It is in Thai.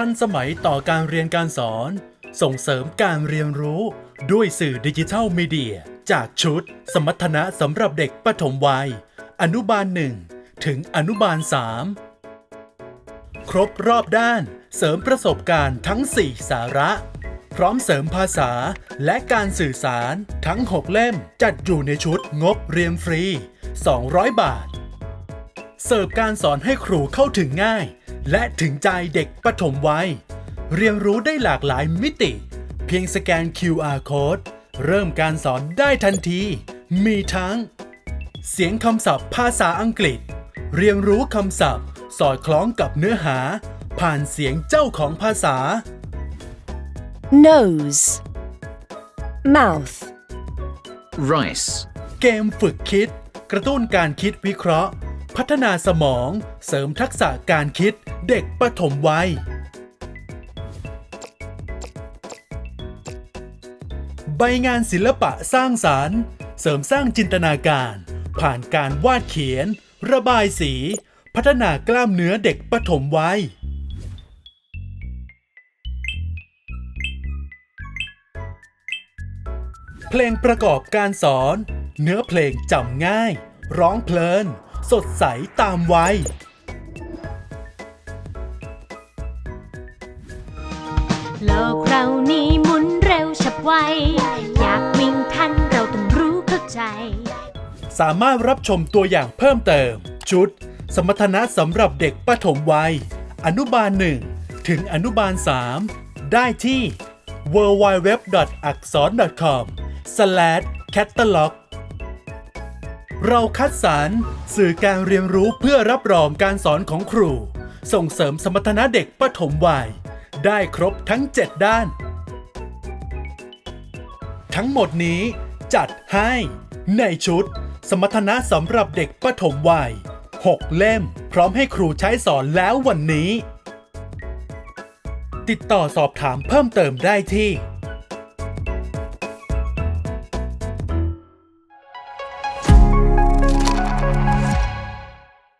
ทันสมัยต่อการเรียนการสอน ส่งเสริมการเรียนรู้ ด้วยสื่อดิจิทัลมีเดีย จากชุด สมรรถนะสำหรับเด็กปฐมวัย อนุบาล1ถึงอนุบาล 3 ครบรอบด้านเสริมประสบการณ์ทั้ง 4 สาระ พร้อมเสริมภาษาและการสื่อสารทั้ง 6 เล่มจัดอยู่ในชุดงบเรียนฟรี 200 บาท เสิร์ฟการสอนให้ครูเข้าถึงง่าย และถึงใจเด็กปฐมวัย เรียนรู้ได้หลากหลายมิติ เพียงสแกน QR code เริ่มการสอนได้ทันที มีทั้ง เสียงคำศัพท์ภาษาอังกฤษ เรียนรู้คำศัพท์ สอดคล้องกับเนื้อหา ผ่านเสียงเจ้าของภาษา nose, mouth, rice, เกมฝึกคิด กระตุ้นการคิดวิเคราะห์ พัฒนาสมอง เสริมทักษะการคิดเด็กปฐมวัย ใบงานศิลปะสร้างสารรค์ เสริมสร้างจินตนาการ ผ่านการวาดเขียน ระบายสี พัฒนากล้ามเนื้อเด็กปฐมวัยเพลงประกอบการสอน เนื้อเพลงจำง่าย ร้องเพลิน สดใสตามวัยโลกเรานี้หมุนเร็วฉับไว อยากวิ่งทันเราต้องรู้เข้าใจ สามารถรับชมตัวอย่างเพิ่มเติม ชุด สมรรถนะสำหรับเด็กปฐมวัย อนุบาล 1 ถึงอนุบาล 3 ได้ที่ www.akson.com/catalog เราคัดสรรสื่อการเรียนรู้เพื่อรับรองการสอนของครู ส่งเสริมสมรรถนะเด็กปฐมวัย ได้ครบทั้ง 7 ด้าน ทั้งหมดนี้จัดให้ ในชุด สมรรถนะสำหรับเด็กปฐมวัย 6 เล่ม พร้อมให้ครูใช้สอนแล้ววันนี้ ติดต่อสอบถามเพิ่มเติมได้ที่